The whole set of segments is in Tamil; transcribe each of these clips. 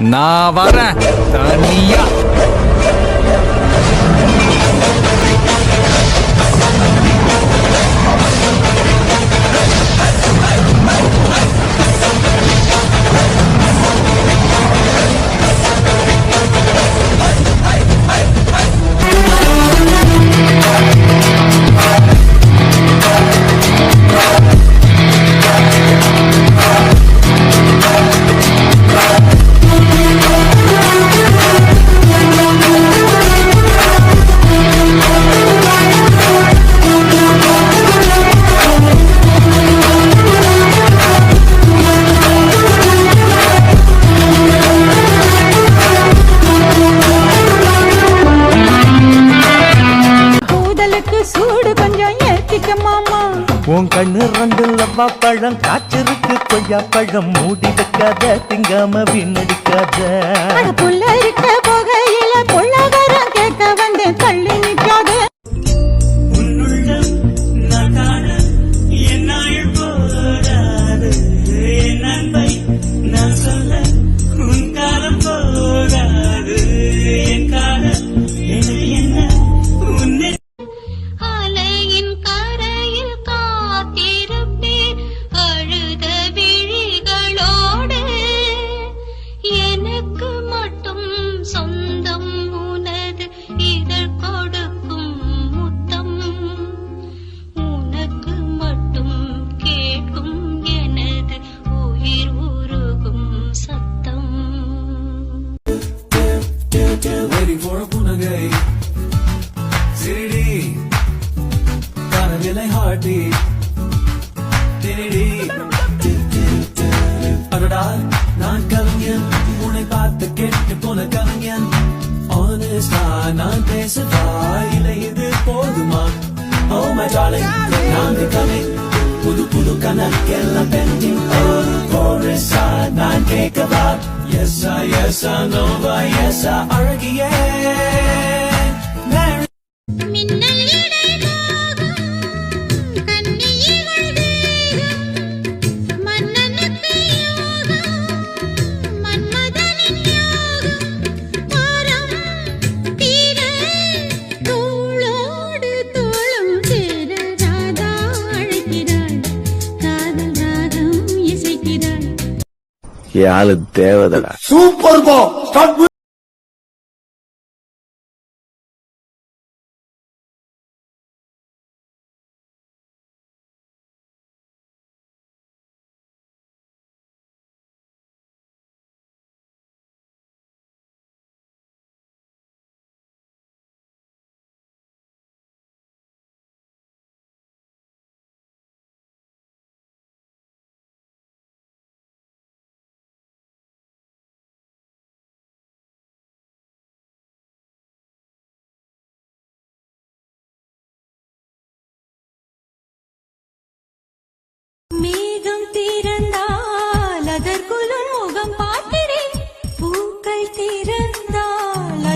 நான் வரேன். தனியா. ரெண்டு பழம் காய்ச்சிருக்கு கொய்யா பழம் மூடி வைக்காத திங்காம வீணடிக்காத. அட புள்ள இருக்க போகையில புள்ள அடடா, நான் கவிஞன். உன்னை பார்த்து கேட்டு போன கவிஞன். ஆனஸ்டா நான் பேசவா? இல்லை இது போதுமா? ஓ மை டார்லிங் நான் becoming புது புது கணக்கெல்லாம் பெண்டிங். Oh, ஒரு கோரஸா நான் கேட்கவா? Yes, I, Noah I அழகியே. ஏ ஆளு தேவதடா. சூப்பர் போ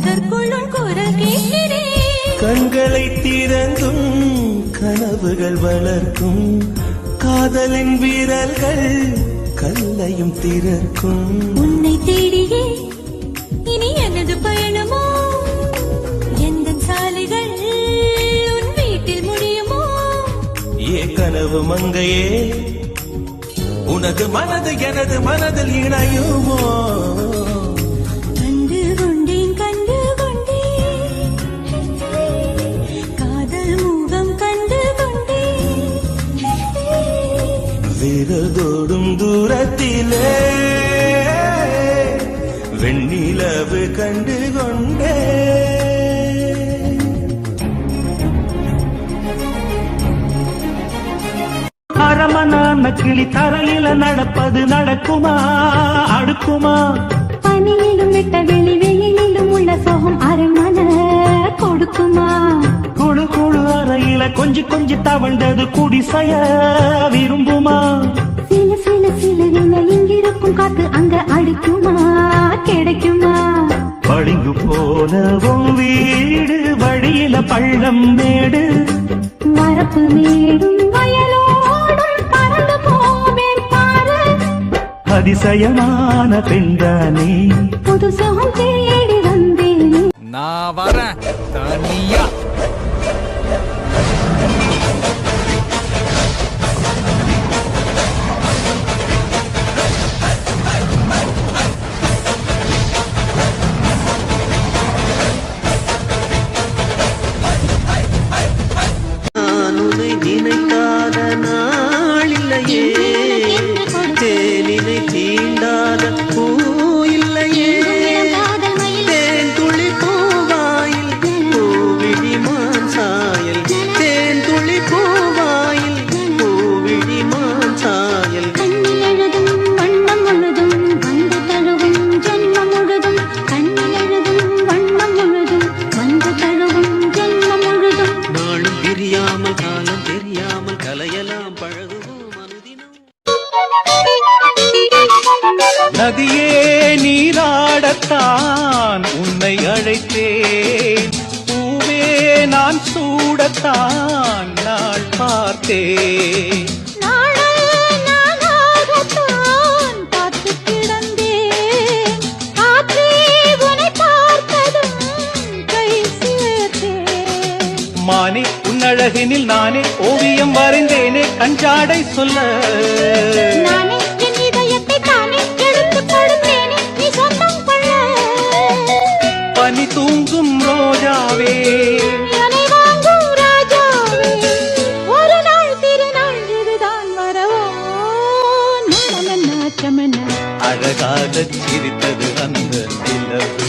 அதற்குள்ளும் குரல் கேட்கிறேன். கண்களை திறந்தும் கனவுகள் வளர்க்கும். காதலின் வீரர்கள் கல்லையும் திறக்கும். உன்னை தேடியே இனி எனது பயணமோ? எந்த சாலைகள் உன் வீட்டில் முடியுமோ? ஏ கனவு மங்கையே உனது மனது எனது மனதில் இணையுமோ? விரதோடும் தூரத்திலே வெண்ணிலவு கண்டு கொண்டே அரமணான கிளி தரையில நடப்பது நடக்குமா? அடுக்குமா? பனியிலும் விட்ட வெளி வெயிலிலும் உள்ள சோகம் அரண்மனை கொடுக்குமா? கரையில கொஞ்சி கொஞ்சி தவழ்ந்தது குடிசைய விரும்புமா? சில சில சில இங்கிருக்கும் காத்து அங்க அடிக்குமா? கிடைக்குமா? பளிங்கு போல வீடு வழியில பள்ளம் மேடு. மரப்பு மேடும் அதிசயமான பெண்தானே புதுசகம் தேடி வந்தேன். நான் வரேன். தனியா. கூடத்தான் நாள் பார்த்தே. மானே உன்னழகினில் நானே ஓவியம் வரைந்தேனே கஞ்சாடை சொல்ல. சிரிக்கச் சிரித்தது அந்த நிலவு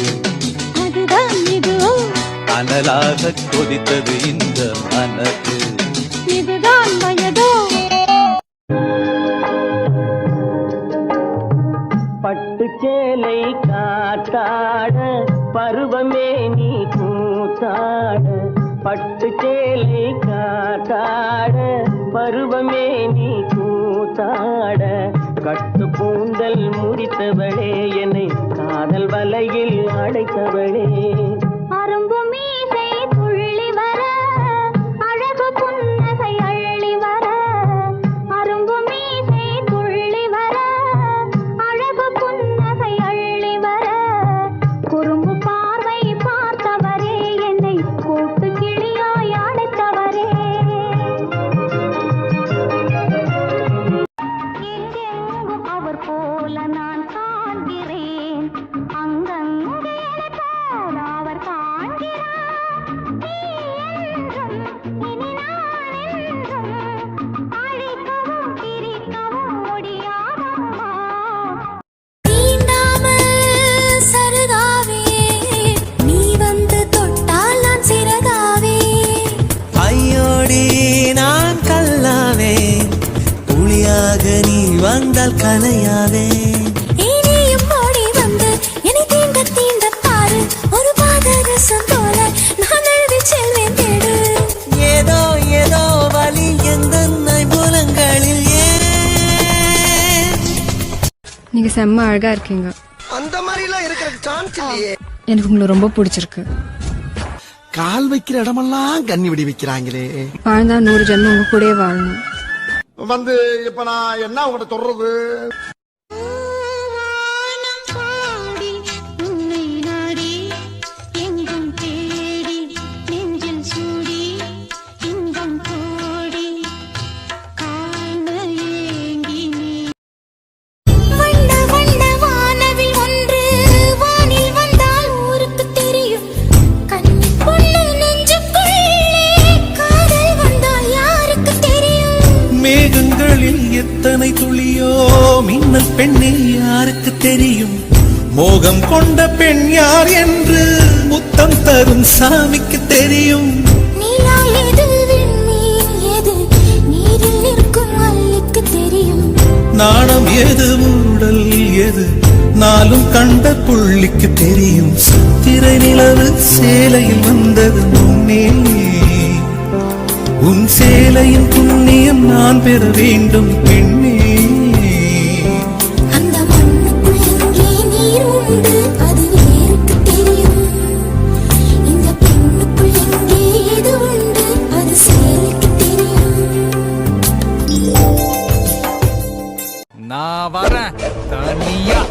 அதுதான் இதுவோ அனலாக கொதித்தது இந்த மனது. இதுதான் வயதோ. பட்டு சேலை காத்தாட பருவமே நீ கூத்தாட பட்டு சேலை காத்தாட பருவமே கூந்தல் முறித்தவளே என்னை காதல் வலையில் அடைத்தவளே. அலையாதே நீங்க செம்ம அழகா இருக்கீங்க. அந்த மாதிரி எல்லாம் இருக்கிற சான்ஸ் இல்லையே. எனக்கு உங்களை ரொம்ப பிடிச்சிருக்கு. கால் வைக்கிற இடமெல்லாம் கண்ணி விடி வைக்கிறாங்களே. வாழ்ந்தா நூறு ஜென்மம் உங்க கூடயே வாழணும். வந்து இப்ப நான் என்ன உங்கள்கிட்ட சொல்றது? வரும் சாமிக்கு தெரியும். நாணம் எது ஊடல் எது? நாளும் கண்ட புள்ளிக்கு தெரியும். சித்திரை நிலவு சேலையில் வந்தது முன்னே. உன் சேலையின் புண்ணியம் நான் பெற வேண்டும் பெண்ணே. நான் வரேன். தனியா.